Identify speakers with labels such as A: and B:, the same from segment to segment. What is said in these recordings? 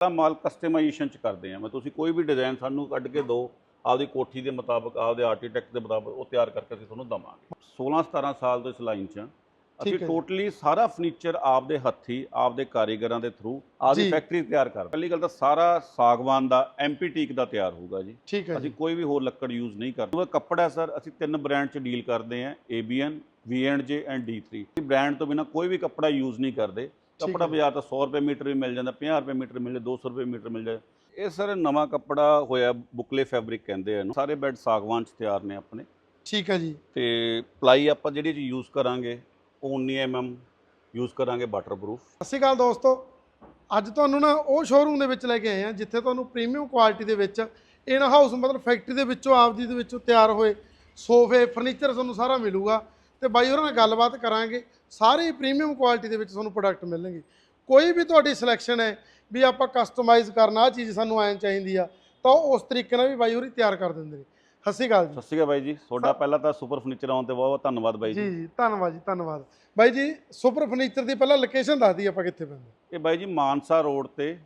A: ਸਾਰਾ ਮਾਲ ਕਸਟਮਾਈਜੇਸ਼ਨ ਚ ਕਰਦੇ ਆ। ਮੈਂ ਤੁਸੀਂ ਕੋਈ ਵੀ ਡਿਜ਼ਾਈਨ ਸਾਨੂੰ ਕੱਢ ਕੇ ਦਿਓ ਆਪਦੀ ਕੋਠੀ ਦੇ ਮੁਤਾਬਕ ਆਪਦੇ ਆਰਕੀਟੈਕਟ ਦੇ ਮੁਤਾਬਕ ਉਹ ਤਿਆਰ ਕਰਕੇ ਅਸੀਂ ਤੁਹਾਨੂੰ ਦਵਾਂਗੇ। 16 17 ਸਾਲ ਤੋਂ ਇਸ ਲਾਈਨ 'ਚ। ਅਸੀਂ। ਟੋਟਲੀ ਸਾਰਾ ਫਰਨੀਚਰ ਆਪਦੇ ਹੱਥੀ ਆਪਦੇ ਕਾਰੀਗਰਾਂ ਦੇ ਥਰੂ ਆਪਦੀ। ਫੈਕਟਰੀ ਤਿਆਰ ਕਰ ਪਹਿਲੀ ਗੱਲ ਤਾਂ ਸਾਰਾ ਸਾਗਵਾਨ ਦਾ ਐਮਪੀ ਟੀਕ ਦਾ ਤਿਆਰ ਹੋਊਗਾ ਜੀ। ਅਸੀਂ ਕੋਈ ਵੀ ਹੋਰ ਲੱਕੜ ਯੂਜ਼ ਨਹੀਂ ਕਰਦੇ ਉਹ ਕੱਪੜਾ ਸਰ ਅਸੀਂ ਤਿੰਨ ਬ੍ਰਾਂਡ 'ਚ ਡੀਲ ਕਰਦੇ ਹਾਂ ABN V&J ਐਂਡ D3 ਇਹ ਬ੍ਰਾਂਡ ਤੋਂ ਬਿਨਾ ਕੋਈ ਵੀ ਕੱਪੜਾ ਯੂਜ਼ ਨਹੀਂ ਕਰਦੇ। ਕੱਪੜਾ। ਬਾਜ਼ਾਰ ਤਾਂ 100 ਰੁਪਏ ਮੀਟਰ ਵੀ ਮਿਲ ਜਾਂਦਾ 50 ਰੁਪਏ ਮੀਟਰ ਮਿਲ ਜਾਂਦਾ 200 ਰੁਪਏ ਮੀਟਰ ਮਿਲ ਜਾਂਦਾ। ਇਹ ਸਰ ਨਵਾਂ ਕੱਪੜਾ ਹੋਇਆ ਬੁਕਲੇ ਫੈਬਰਿਕ ਕਹਿੰਦੇ ਆ ਸਾਰੇ ਬੈੱਡ ਸਾਗਵਾਨ 'ਚ ਤਿਆਰ ਨੇ ਆਪਣੇ।
B: ਠੀਕ ਹੈ ਜੀ।
A: ਤੇ ਪਲਾਈ ਆਪਾਂ ਜਿਹੜੀ ਚ ਯੂਜ਼ ਕਰਾਂਗੇ ਉਹ 19 mm ਯੂਜ਼ ਕਰਾਂਗੇ ਵਾਟਰਪ੍ਰੂਫ
B: ਸਤਿ ਸ਼੍ਰੀ ਅਕਾਲ ਦੋਸਤੋ। ਅੱਜ ਤੁਹਾਨੂੰ ਨਾ ਉਹ ਸ਼ੋਰੂਮ ਦੇ ਵਿੱਚ ਲੈ ਕੇ ਆਏ ਆ ਜਿੱਥੇ ਤੁਹਾਨੂੰ ਪ੍ਰੀਮੀਅਮ ਕੁਆਲਿਟੀ ਦੇ ਵਿੱਚ ਇਨ ਹਾਊਸ ਮਤਲਬ ਫੈਕਟਰੀ ਦੇ ਵਿੱਚੋਂ ਆਪਦੀ ਦੇ ਵਿੱਚੋਂ ਤਿਆਰ ਹੋਏ ਸੋਫੇ ਫਰਨੀਚਰ ਤੁਹਾਨੂੰ ਸਾਰਾ ਮਿਲੂਗਾ। ਤੇ ਬਾਈ ਹੋਰਾਂ ਨਾਲ ਗੱਲਬਾਤ ਕਰਾਂਗੇ। ਸਾਰੇ ਪ੍ਰੀਮੀਅਮ ਕੁਆਲਿਟੀ ਦੇ ਵਿੱਚ ਤੁਹਾਨੂੰ ਪ੍ਰੋਡਕਟ ਮਿਲਣਗੇ। ਕੋਈ ਵੀ ਤੁਹਾਡੀ ਸਿਲੈਕਸ਼ਨ ਹੈ ਵੀ ਆਪਾਂ ਕਸਟਮਾਈਜ਼ ਕਰਨਾ ਆ ਚੀਜ਼ ਸਾਨੂੰ ਐਂ ਚਾਹੀਦੀ ਆ ਤਾਂ ਉਸ ਤਰੀਕੇ ਨਾਲ ਵੀ ਬਾਈ ਹੋਰੀ ਤਿਆਰ ਕਰ ਦਿੰਦੇ ਨੇ। ਸਤਿ ਸ਼੍ਰੀ ਅਕਾਲ ਜੀ।
A: ਸਤਿ ਸ਼੍ਰੀ ਅਕਾਲ ਬਾਈ ਜੀ। ਤੁਹਾਡਾ ਪਹਿਲਾਂ ਤਾਂ ਸੁਪਰ ਫਰਨੀਚਰ ਆਉਣ ਤੇ ਬਹੁਤ ਬਹੁਤ ਧੰਨਵਾਦ ਬਾਈ
B: ਜੀ।
A: ਜੀ
B: ਜੀ ਧੰਨਵਾਦ ਜੀ ਧੰਨਵਾਦ। ਬਾਈ ਜੀ ਸੁਪਰ ਫਰਨੀਚਰ ਦੀ ਪਹਿਲਾਂ ਲੋਕੇਸ਼ਨ ਦੱਸ ਦਈਏ ਆਪਾਂ ਕਿੱਥੇ ਪੈਂਦੇ।
A: ਇਹ ਬਾਈ ਜੀ ਮਾਨਸਾ ਰੋਡ ਤੇ